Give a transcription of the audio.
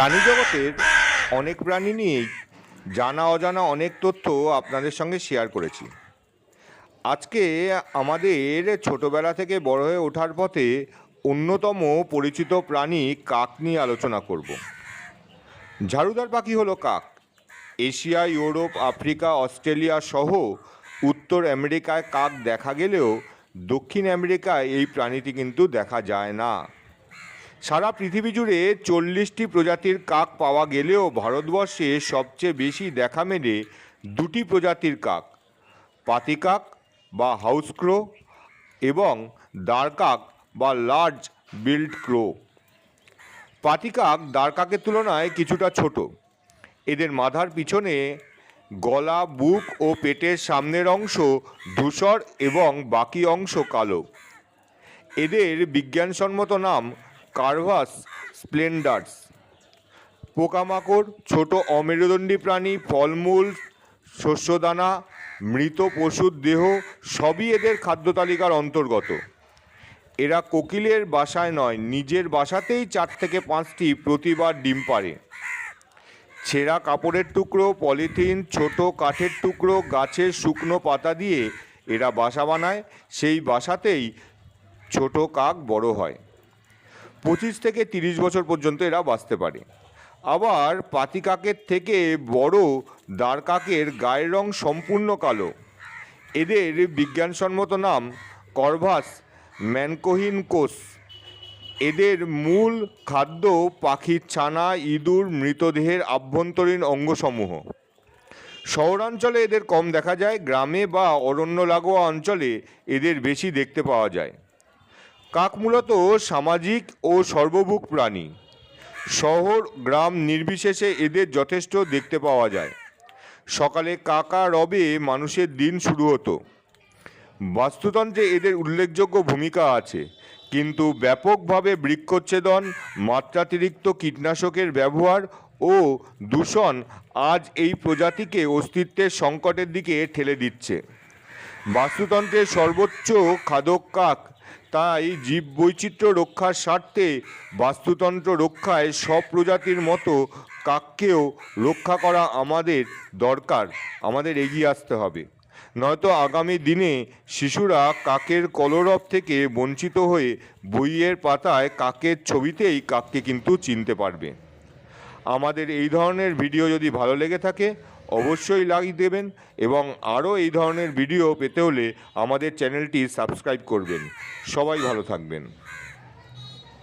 প্রাণী জগতের অনেক প্রাণী নিয়েই জানা অজানা অনেক তথ্য আপনাদের সঙ্গে শেয়ার করেছি। আজকে আমাদের ছোটবেলা থেকে বড় হয়ে ওঠার পথে অন্যতম পরিচিত প্রাণী কাক নিয়ে আলোচনা করব। ঝাড়ুদার পাখি হলো কাক। এশিয়া, ইউরোপ, আফ্রিকা, অস্ট্রেলিয়া সহ উত্তর আমেরিকায় কাক দেখা গেলেও দক্ষিণ আমেরিকায় এই প্রাণীটি কিন্তু দেখা যায় না। সারা পৃথিবী জুড়ে চল্লিশটি প্রজাতির কাক পাওয়া গেলেও ভারতবর্ষে সবচেয়ে বেশি দেখা মেলে দুটি প্রজাতির কাক পাতিকাক বা হাউস ক্রো এবং দাঁড়কাক বা লার্জ বিল্ড ক্রো। পাতিকাক দাঁড়কাকের তুলনায় কিছুটা ছোট। এদের মাথার পিছনে গলা, বুক ও পেটের সামনের অংশ ধূসর এবং বাকি অংশ কালো। এদের বিজ্ঞানসম্মত নাম কার্ভাস, স্প্লেন্ডার্স। পোকামাকড়, ছোট অমেরুদণ্ডী প্রাণী, ফলমূল, শস্যদানা, মৃত পশুর দেহ, সবই এদের খাদ্য তালিকার অন্তর্গত। এরা কোকিলের বাসায় নয়, নিজের বাসাতেই চার থেকে পাঁচটি প্রতিবার ডিম পারে ছেঁড়া কাপড়ের টুকরো, পলিথিন, ছোট কাঠের টুকরো, গাছের শুকনো পাতা দিয়ে এরা বাসা বানায়, সেই বাসাতেই ছোট কাক বড় হয়। পঁচিশ থেকে তিরিশ বছর পর্যন্ত এরা বাঁচতে পারে। আবার পাতি কাকের থেকে বড় দাঁড় কাকের গায়ের রং সম্পূর্ণ কালো। এদের বিজ্ঞানসম্মত নাম করভাস ম্যানকোহিন কোষ এদের মূল খাদ্য পাখির ছানা, ইঁদুর, মৃতদেহের আভ্যন্তরীণ অঙ্গসমূহ। শহরাঞ্চলে এদের কম দেখা যায়, গ্রামে বা অরণ্য লাগোয়া অঞ্চলে এদের বেশি দেখতে পাওয়া যায়। কাক মূলত সামাজিক ও সর্বভুক প্রাণী। শহর, গ্রাম নির্বিশেষে এদের যথেষ্ট দেখতে পাওয়া যায়। সকালে কাকা রবে মানুষের দিন শুরু হতো। বাস্তুতন্ত্রে এদের উল্লেখযোগ্য ভূমিকা আছে, কিন্তু ব্যাপকভাবে বৃক্ষচ্ছেদন, মাত্রাতিরিক্ত কীটনাশকের ব্যবহার ও দূষণ আজ এই প্রজাতিকে অস্তিত্বের সংকটের দিকে ঠেলে দিচ্ছে। বাস্তুতন্ত্রের সর্বোচ্চ খাদক কাক তাই জীব বৈচিত্র্য রক্ষার স্বার্থে বাস্তুতন্ত্র রক্ষায় সব প্রজাতির মতো কাককেও রক্ষা করা আমাদের দরকার, আমাদের এগিয়ে আসতে হবে। নয়তো আগামী দিনে শিশুরা কাকের কলরব থেকে বঞ্চিত হয়ে বইয়ের পাতায় কাকের ছবিতেই কাককে কিন্তু চিনতে পারবে। আমাদের এই ধরনের ভিডিও যদি ভালো লেগে থাকে অবশ্যই লাইক দেবেন এবং আরও এই ধরনের ভিডিও পেতে হলে আমাদের চ্যানেলটি সাবস্ক্রাইব করবেন। সবাই ভালো থাকবেন।